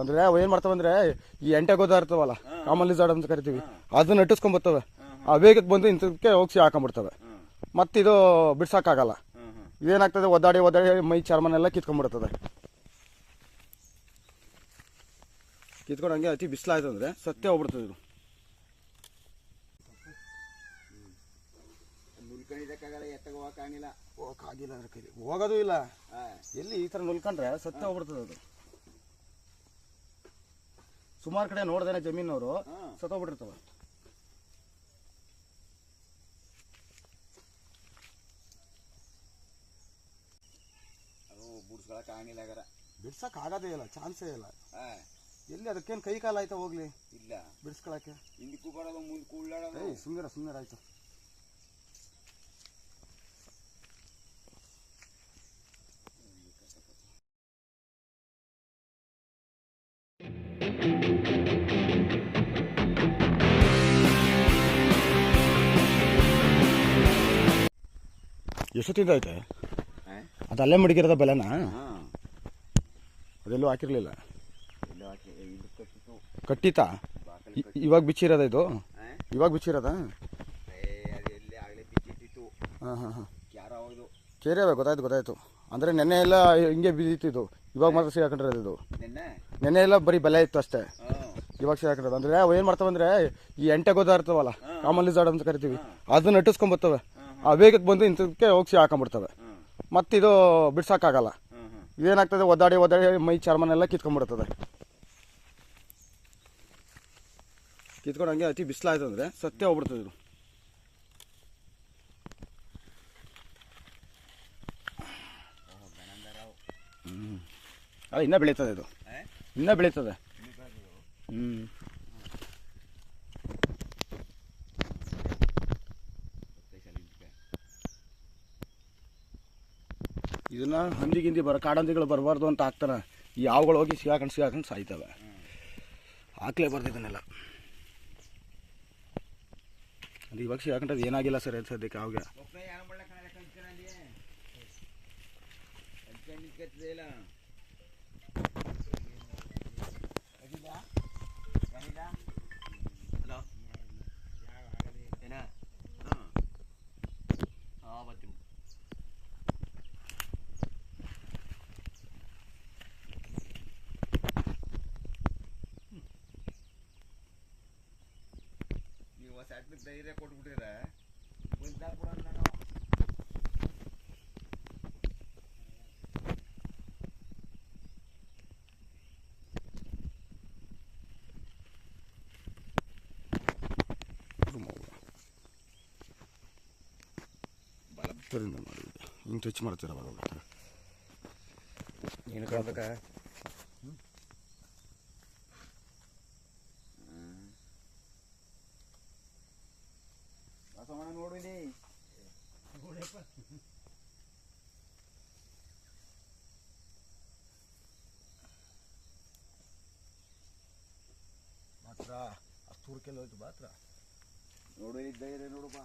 ಅಂದ್ರೆ ಅವು ಏನ್ ಮಾಡ್ತಾವ ಅಂದ್ರೆ ಈ ಎಂಟೆ ಗೋದಾ ಇರ್ತಾವಲ್ಲ ಕಾಮನ್ ಲಿಸಾರ್ಡ್ ಅಂತ ಕರಿತೀವಿ ಅದನ್ನ ನಟಿಸ್ಕೊಂಡ್ ಬರ್ತವೆ. ಆ ವೇಗಕ್ಕೆ ಬಂದು ಇಂಥದಕ್ಕೆ ಹೋಗಿ ಹಾಕೊಂಡ್ಬಿಡ್ತವೆ. ಮತ್ತಿದು ಬಿಡ್ಸಕ್ಕಾಗಲ್ಲ. ಇದೇನಾಗ್ತದೆ ಒದ್ದಾಡಿ ಒದ್ದಾಡಿ ಮೈ ಚರ್ಮನೆಲ್ಲ ಕಿತ್ಕೊಂಡ್ಬಿಡ್ತದೆ. ಕಿತ್ಕೊಂಡು ಹಂಗೆ ಅತಿ ಬಿಸಿಲಾಯ್ತು ಅಂದ್ರೆ ಸತ್ಯ ಹೋಗ್ಬಿಡ್ತದೆ ಇದು. ಹೋಗೋದು ಇಲ್ಲ. ಎಲ್ಲಿ ಈ ತರ ನುಲ್ಕೊಂಡ್ರೆ ಸತ್ಯ ಹೋಗ್ಬಿಡ್ತದೆ ಅದು. ಸುಮಾರು ಕಡೆ ನೋಡ್ದೇನೆ ಜಮೀನವರು. ಸತ್ತೋಗ್ಬಿಟ್ಟಿರ್ತವೆ. ಅದು ಬುಡ್ಸ್ಕೊಳಕ್ಕಾಗಿಲ್ಲ ಆಗರ ಬಿಡ್ಸಕ್ ಆಗೋದೇ ಇಲ್ಲ ಚಾನ್ಸೇ ಇಲ್ಲ. ಆ, ಎಲ್ಲಿ ಅದಕ್ಕೇನು ಕೈ ಕಾಲ ಆಯ್ತಾ ಹೋಗ್ಲಿ? ಇಲ್ಲ. ಬಿಡ್ಸ್ಕೊಳಕ್ಕೆ. ಹಿಂದಕ್ಕೂ ಬರೋದು ಮುಂದೆ ಏಯ್ ಸುಂದರ ಸುಂದರ ಆಯ್ತು. ಎಷ್ಟೊತ್ತಿಂದ ಐತೆ? ಅದು ಅಲ್ಲೇ ಮಡಗಿರೋದ ಬೆಲೆನ? ಅದೆಲ್ಲೂ ಹಾಕಿರ್ಲಿಲ್ಲ. ಕಟ್ಟಿತ ಇವಾಗ ಬಿಚ್ಚಿರೋದ ಇದು? ಇವಾಗ ಬಿಚ್ಚಿರೋದ? ಹಾಂ ಹಾಂ ಹಾಂ. ಕೇರೆ ಗೊತ್ತಾಯ್ತು ಗೊತ್ತಾಯ್ತು. ಅಂದರೆ ನೆನ್ನೆ ಎಲ್ಲ ಹಿಂಗೆ ಬಿದ್ದಿತ್ತು ಇವಾಗ ಮಾತ್ರ ಸಿಗಾಕೊಂಡಿರೋದು ಇದು. ನಿನ್ನೆ? ಎಲ್ಲ ಬರೀ ಬೆಲೆ ಇತ್ತು ಅಷ್ಟೇ. ಇವಾಗ ಸಿಗಾಕೊಂಡಿರೋದು. ಅಂದರೆ ಅವು ಏನು ಮಾಡ್ತಾವಂದ್ರೆ ಈ ಎಂಟೆ ಗೋದಾ ಇರ್ತಾವಲ್ಲ ಕಾಮನ್ ಲಿಸಾರ್ಡ್ ಅಂತ ಕರಿತೀವಿ. ಅದನ್ನ ನಟಿಸ್ಕೊಂಡ್ ಬರ್ತವೆ. ಆ ವೇಗಕ್ಕೆ ಬಂದು ಇಂಥದಕ್ಕೆ ಹೋಗಿ ಹಾಕೊಂಡ್ಬಿಡ್ತವೆ. ಮತ್ತಿದು ಬಿಡ್ಸೋಕ್ಕಾಗಲ್ಲ. ಏನಾಗ್ತದೆ ಒದ್ದಾಡಿ ಒದ್ದಾಡಿ ಮೈ ಚರ್ಮನೆಲ್ಲ ಕಿತ್ಕೊಂಡ್ಬಿಡ್ತದೆ. ಕಿತ್ಕೊಂಡು ಹಂಗೆ ಅತಿ ಬಿಸಿಲಾಯ್ತು ಅಂದರೆ ಸತ್ಯ ಹೋಗ್ಬಿಡ್ತದೆ ಇದು. ಅಲ್ಲ ಇನ್ನೂ ಬೆಳೀತದೆ ಇದು? ಇನ್ನೂ ಬೆಳೀತದೆ ಹ್ಞೂ ಇದನ್ನ ಹಂದಿ ಗಿಂದಿ ಬರ ಕಾಡಂದಿಗಳು ಬರಬಾರ್ದು ಅಂತ ಹಾಕ್ತಾನೆ ಈ ಹೋಗಿ ಸಿಗಾಕೊಂಡು ಸಿಗಾಕೊಂಡು ಸಾಯ್ತವೆ. ಹಾಕ್ಲೇ ಬರ್ದು ಇದನ್ನೆಲ್ಲ. ಅದು ಇವಾಗ ಸಿಗಾಕೊಂಡದ್ದು ಏನಾಗಿಲ್ಲ ಸರ್ ಅದು ಸದ್ಯಕ್ಕೆ ಅವಾಗ ಹಲೋ. ಹಾಂ, ಬರ್ತೀನಿ. ಹೊಸ ಧೈರ್ಯ ಕೊಟ್ಬಿಟ್ಟಿರ ಕೂಡ ನಾನು ಬಲತ್ತರಿಂದ ಮಾಡಿದ್ದೆ ಹಿಂಗೆ ಟಚ್ ಮಾಡ್ತೀರ ಬರೋಲ್ಲ ಏನು ಅಷ್ಟೂರ್ಕೆಲ್ಲ ಹೋಯ್ತು ಮಾತ್ರ ನೋಡು ಧೈರ್ಯ ನೋಡಪ್ಪ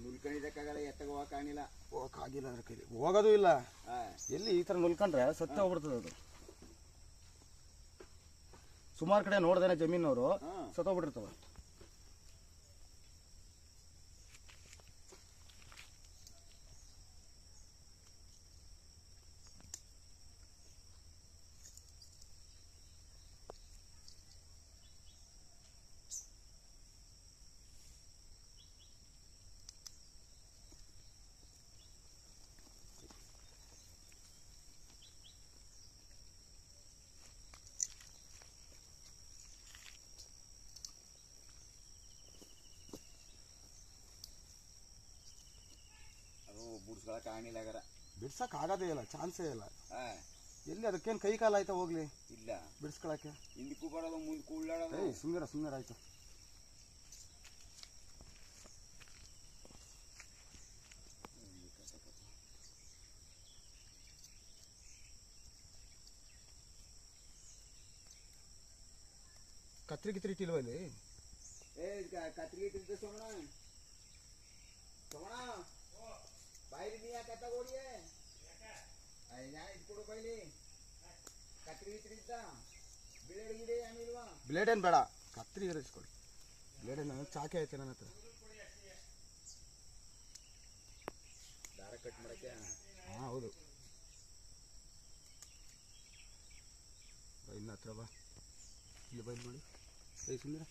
ನುಲ್ಕೊಂಡಿದ್ದಕ್ಕಾಗಲ್ಲ ಎತ್ತಗ ಹೋಗಕ್ಕಾಗಿಲ್ಲ ಹೋಗಕ್ಕಾಗಿಲ್ಲ ಅದ್ರ ಕೈಲಿ. ಹೋಗೋದು ಇಲ್ಲ. ಎಲ್ಲಿ ಈ ಥರ ನುಲ್ಕೊಂಡ್ರೆ ಸತ್ಯ ಹೋಗ್ಬಿಡ್ತದೆ ಅದು. ಸುಮಾರು ಕಡೆ ನೋಡ್ದೇನೆ ಜಮೀನವರು ಹಾ. ಸತ್ತೋಗ್ಬಿಟ್ಟಿರ್ತವೆ. ಅದು ಬುಡ್ಸ್ಕೊಳಕ್ಕಾಗಿಲ್ಲ ಆಗರ ಬಿಡ್ಸಕ್ ಆಗೋದೇ ಇಲ್ಲ ಚಾನ್ಸೇ ಇಲ್ಲ. ಆ, ಎಲ್ಲಿ ಅದಕ್ಕೇನು ಕೈ ಕಾಲ ಆಯ್ತಾ ಹೋಗ್ಲಿ? ಇಲ್ಲ. ಬಿಡಿಸ್ಕೊಳಕ್ಕೆ. ಹಿಂದಕ್ಕೂ ಬರೋದು ಮುಂದಕ್ಕೂ ಉಳ್ಳಾಡೋದು ಏಯ್ ಸುಂದರ ಸುಂದರ ಆಯ್ತು. ಕತ್ರಿ ಗಿತ್ರಿ ಇಟ್ಟಿಲ್ವ ಇಲ್ಲಿ? ಏ ಕ- ಕತ್ರಿಗೆ ಇಟ್ಟಿದ್ದೆ ಸೋಮಣ್ಣ ಸೋಮಣ್ಣ ಕತ್ತ ಓಡಿಯೇ ಯಾ ಇಟ್ಕೊಡು ಬೈಲಿ. ಕತ್ರಿ ಇತ್ರಿ ಇದ್ದ. ಬ್ಲೇಡ್ ಗಿಡ ಏನಿಲ್ವಾ ಬ್ಲೇಡ್ ಏನು ಬೇಡ. ಕತ್ರಿ ಇರಿಸ್ಕೊಳ್ಳಿ ಬ್ಲೇಡ್ ಏನು ಚಾಕೆ ಐತೆ ನನ್ನ ಹತ್ರ. ದಾರ ಕಟ್ ಮಾಡಕ್ಕೆ? ಹಾಂ ಹೌದು. ಬಾ, ಇನ್ನು ಹತ್ರ ಬಾ. ಇಲ್ಲಿ ಮಾಡಿ ಕೈ ಸುಂದರ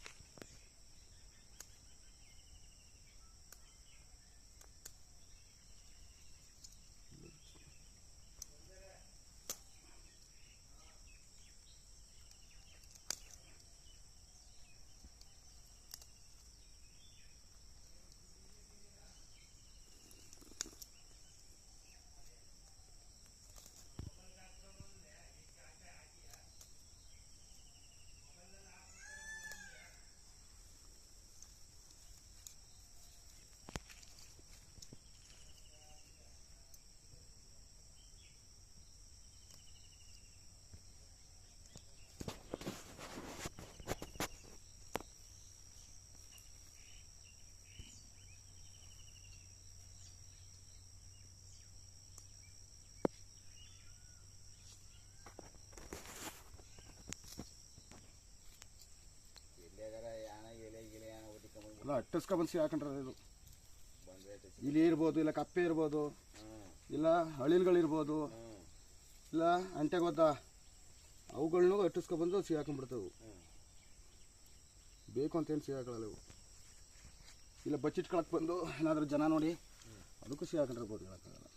ಅಟ್ಟಿಸ್ಕೊಬಂದು ಹಾಕೊಂಡ್ರೆ ಇದು ಇಲ್ಲಿ ಇಲಿ ಇರ್ಬೋದು, ಇಲ್ಲ ಕಪ್ಪೆ ಇರ್ಬೋದು, ಇಲ್ಲ ಹಳಿಲ್ಗಳಿರ್ಬೋದು, ಇಲ್ಲ ಅಂಟೆ ಅವುಗಳನ್ನು ಅವುಗಳ್ನೂ ಅಟ್ಟಿಸ್ಕೊಬಂದು ಹ್ಮ್ ಬೇಕು ಅಂತೇನು ಸಿಗಾಕೊಳ್ಳಲ್ಲ ಇವು. ಇಲ್ಲ ಬಚ್ಚಿಟ್ಕೊಳಕ್ಕೆ ಬಂದು ಏನಾದರೂ ಜನ ನೋಡಿ, ಅದಕ್ಕೂ ಸಿಗಾಕೊಂಡಿರ್ಬೋದು ಹೇಳಕ್ಕಾಗಲ್ಲ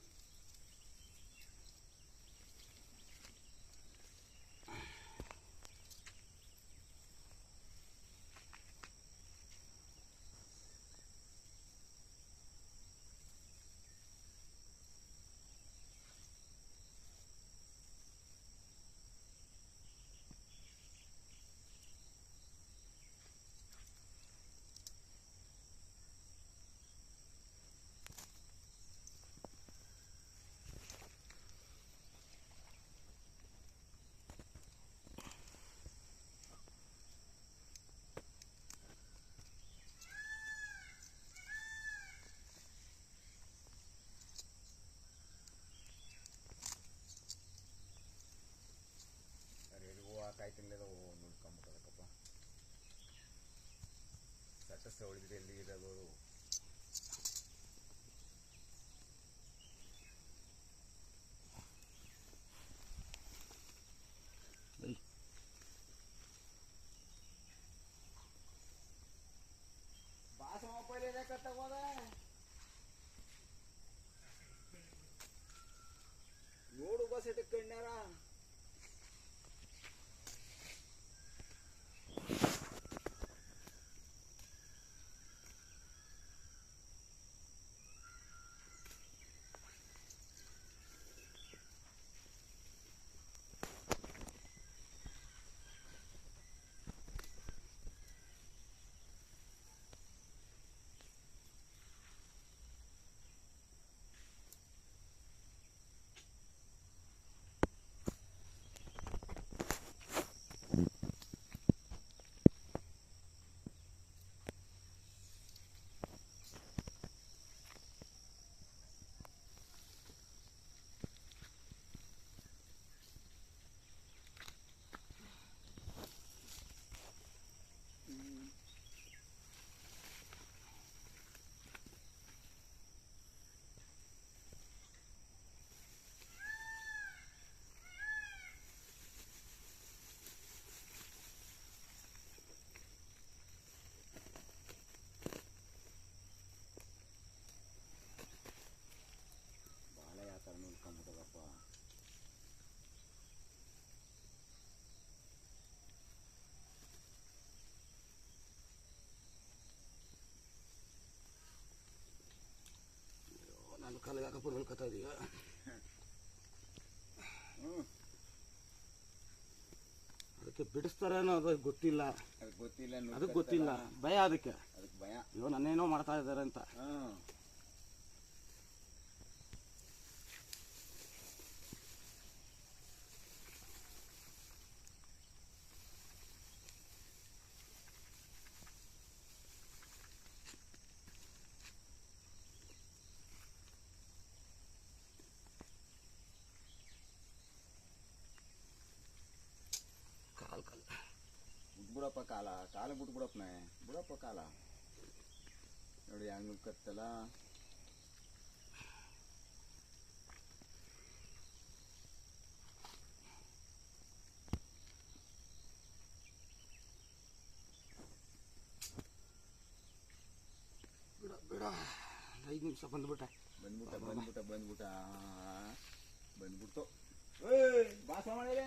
facility ನಾನು ಕಾಲಿಗೆ ಹಾಕಪ್ಪ ಹೇಳ್ಕೊತಾ ಹ್ಞೂ ಅದಕ್ಕೆ ಬಿಡಿಸ್ತಾರೇನೋ ಅದು ಗೊತ್ತಿಲ್ಲ. ಅದಕ್ಕೆ ಗೊತ್ತಿಲ್ಲ ಅದಕ್ಕೆ ಗೊತ್ತಿಲ್ಲ. ಭಯ ಅದಕ್ಕೆ. ಅದಕ್ಕೆ ಭಯ. ಅಯ್ಯೋ ನನ್ನೇನೋ ಮಾಡ್ತಾ ಇದ್ದಾರೆ ಅಂತ ಹಾಂ ಕಾಲ ಕಾಲ ಬಿಟ್ಟು ಬಿಡಪ್ಪನೆ ಬಿಡಪ್ಪ ಕಾಲ. ನೋಡಿ ಹಂಗ್ ಕತ್ತಲ್ಲ ಬಿಡ ಬಿಡ. ಐದು ನಿಮಿಷ ಬಂದ್ಬಿಟ್ಟ. ಬಂದ್ಬಿಟ್ಟ ಬಂದ್ಬಿಟ್ಟ ಬಂದ್ಬಿಟ್ಟ. ಬಂದ್ಬಿಡ್ತು. ಏಯ್ ಬಾಸ ಮಾಡಿದೆ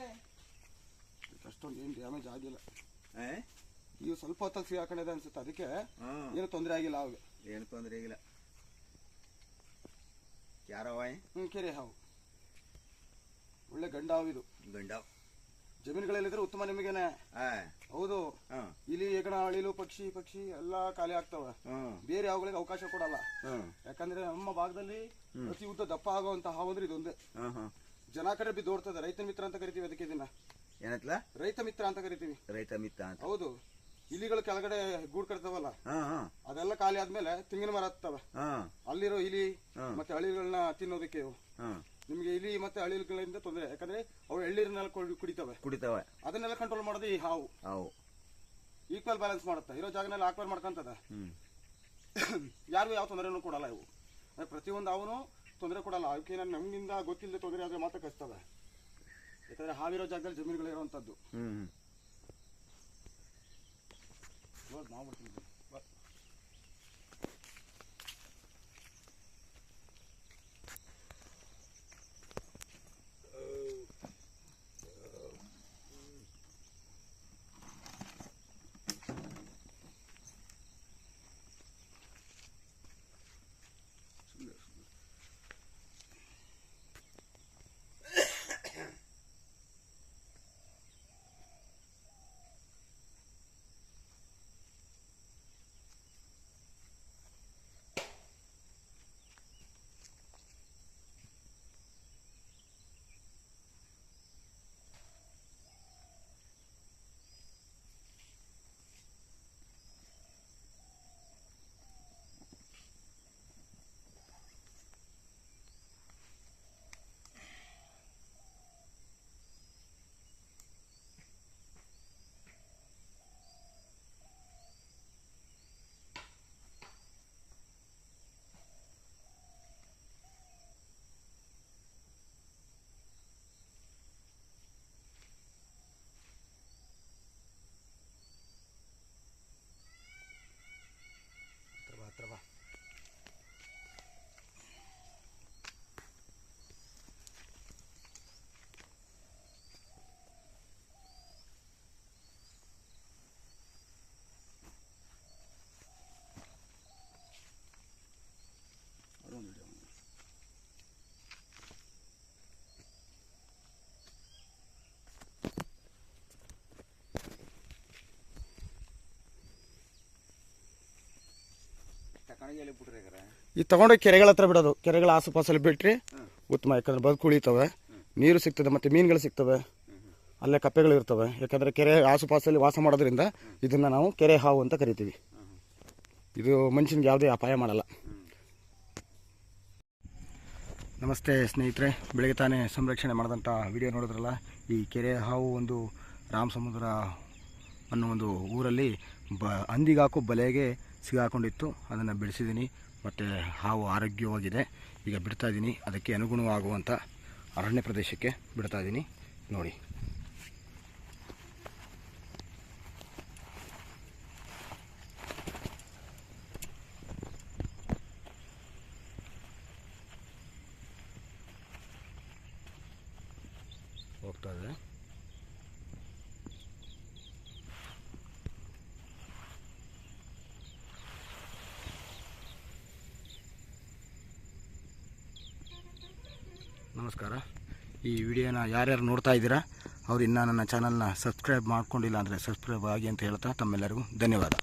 ಅಷ್ಟೊಂದು ಏನು ಡ್ಯಾಮೇಜ್ ಆಗಿಲ್ಲ. ಈಗ ಸ್ವಲ್ಪ ಹೊತ್ತಲ್ಲಿ ಸಿಹಿ ಹಾಕೊಂಡಿದೆ ಅನ್ಸುತ್ತೆ. ಅದಕ್ಕೆ ಏನು ತೊಂದರೆ ಆಗಿಲ್ಲ ಅವಾಗ. ಏನು ತೊಂದರೆ ಆಗಿಲ್ಲ. ಯಾರವಾಯ್ ಹ್ಞೂ ಕೆರೆ ಹಾವು. ಒಳ್ಳೆ ಗಂಡ ಹಾವು ಇದು. ಗಂಡ ಜಮೀನುಗಳಲ್ಲಿದ್ರೆ ಉತ್ತಮ ನಿಮಗೇನೆ. ಹೌದು. ಇಲ್ಲಿ ಇಲಿ ಹೆಗಣ ಅಳಿಲು ಪಕ್ಷಿ ಪಕ್ಷಿ ಎಲ್ಲಾ ಖಾಲಿ ಆಗ್ತಾವ. ಬೇರೆ ಹಾವುಗಳಿಗೆ ಅವಕಾಶ ಕೊಡಲ್ಲ. ಯಾಕಂದ್ರೆ ನಮ್ಮ ಭಾಗದಲ್ಲಿ ಪ್ರತಿ ಉದ್ದ ದಪ್ಪ ಆಗುವಂತ ಹಾವು ಅಂದ್ರೆ ಇದೊಂದೇ. ಜನ ಕಡೆ ಬಿದ್ದು ಓಡ್ತದೆ ರೈತ ಮಿತ್ರ ಅಂತ ಕರಿತೀವಿ ಅದಕ್ಕೆ ಇದನ್ನ. ಏನತ್ಲ? ರೈತ ಮಿತ್ರ ಅಂತ ಕರಿತೀವಿ. ರೈತ ಮಿತ್ರ ಅಂತ. ಹೌದು. ಇಲಿಗಳು ಕೆಳಗಡೆ ಗೂಡ್ ಕಟ್ತಾವಲ್ಲ? ಹಾಂ ಹಾಂ. ಅದೆಲ್ಲ ಖಾಲಿ ಆದ್ಮೇಲೆ ತೆಂಗಿನ ಮರ ಹತ್ತವ. ಹಾಂ. ಅಲ್ಲಿರೋ ಇಲಿ ಮತ್ತೆ ಹಳ್ಳಿಗಳನ್ನ ತಿನ್ನೋದಕ್ಕೆ ಇವು. ಹಾಂ. ನಿಮ್ಗೆ ಇಲಿ ಮತ್ತೆ ಹಳ್ಳಿಗಳಿಂದ ತೊಂದರೆ ಯಾಕಂದ್ರೆ ಅವು ಎಳ್ಳೀರನ್ನೆಲ್ಲ ಕುಡಿತವೆ. ಕುಡಿತವೆ. ಅದನ್ನೆಲ್ಲ ಕಂಟ್ರೋಲ್ ಮಾಡೋದು ಈ ಹಾವು. ಹಾವು. ಈಕ್ವಲ್ ಬ್ಯಾಲೆನ್ಸ್ ಮಾಡುತ್ತೆ. ಇರೋ ಜಾಗನಲ್ಲಿ ಆಕ್ವಲ್ ಮಾಡ್ಕೊಂತದ. ಯಾರು ಯಾರಿಗೂ ಯಾವ ತೊಂದರೆನೂ ಕೊಡಲ್ಲ ಇವು. ಪ್ರತಿ ಪ್ರತಿಯೊಂದು ಅವನು ತೊಂದರೆ ಕೊಡಲ್ಲ. ಅದಕ್ಕೆ ನಮ್ಮಿಂದ ನಮ್ಗಿಂದ ಗೊತ್ತಿಲ್ಲದೆ ತೊಂದರೆ ಆದ್ರೆ ಮಾತ್ರ ಕಚ್ತವೆ. ಯಾಕಂದ್ರೆ ಹಾವಿರೋ ಜಾಗದಲ್ಲಿ ಜಮೀನುಗಳಿರುವಂತದ್ದು ಹ್ಮ್ ಹ್ಞೂ ಮಾಡ್ಬಿಡ್ತೀನಿ ಬಿಡಿ. ಬಾ. ಹತ್ರ ಬಾ, ಹತ್ರ ಬಾ. ಅದೊಂದು ಹಿಡಿ ಅವ್ನು. ತಕೊಂಡೋಗಿ ಎಲ್ಲಿ ಬಿಟ್ರೆ ಈ ತಗೊಂಡೋಗಿ ಕೆರೆಗಳ ಹತ್ರ ಬಿಡೋದು. ಕೆರೆಗಳ ಆಸುಪಾಸಲ್ಲಿ ಬಿಟ್ರಿ ಉತ್ತಮ ಯಾಕಂದ್ರೆ ಬದುಕು ಉಳಿತವೆ. ನೀರು ಸಿಗ್ತದೆ ಮತ್ತೆ ಮೀನುಗಳು ಸಿಗ್ತವೆ. ಅಲ್ಲೇ ಕಪ್ಪೆಗಳು ಇರ್ತವೆ. ಯಾಕಂದ್ರೆ ಕೆರೆ ಆಸುಪಾಸಲ್ಲಿ ವಾಸ ಮಾಡೋದ್ರಿಂದ ಇದನ್ನ ನಾವು ಕೆರೆ ಹಾವು ಅಂತ ಕರಿತೀವಿ. ಇದು ಮನುಷ್ಯನಿಗೆ ಯಾವುದೇ ಅಪಾಯ ಮಾಡಲ್ಲ. ನಮಸ್ತೆ ಸ್ನೇಹಿತರೆ. ಬೆಳಗ್ಗೆ ತಾನೇ ಸಂರಕ್ಷಣೆ ಮಾಡಿದಂಥ ವಿಡಿಯೋ ನೋಡಿದ್ರಲ್ಲ? ಈ ಕೆರೆ ಹಾವು ಒಂದು ರಾಮ ಸಮುದ್ರ ಅನ್ನೋ ಒಂದು ಊರಲ್ಲಿ ಬ ಹಂದಿಗಾಕು ಬಲೆಗೆ ಸಿಗಾಕೊಂಡಿತ್ತು, ಅದನ್ನು ಬೆಳೆಸಿದ್ದೀನಿ ಮತ್ತು ಹಾವು ಆರೋಗ್ಯವಾಗಿದೆ. ಈಗ ಬಿಡ್ತಾ ಇದ್ದೀನಿ ಅದಕ್ಕೆ ಅನುಗುಣವಾಗುವಂಥ ಅರಣ್ಯ ಪ್ರದೇಶಕ್ಕೆ ಬಿಡ್ತಾ ಇದ್ದೀನಿ ನೋಡಿ ಹೋಗ್ತಾ ಇದೆ ನಮಸ್ಕಾರ. ಈ ವಿಡಿಯೋನ ಯಾರ್ಯಾರು ನೋಡ್ತಾ ಇದ್ದೀರಾ, ಅವ್ರು ಇನ್ನೂ ನನ್ನ ಚಾನಲ್ನ ಸಬ್ಸ್ಕ್ರೈಬ್ ಮಾಡ್ಕೊಂಡಿಲ್ಲ ಅಂದರೆ ಸಬ್ಸ್ಕ್ರೈಬ್ ಆಗಿ ಅಂತ ಹೇಳ್ತಾ ತಮ್ಮೆಲ್ಲರಿಗೂ ಧನ್ಯವಾದ.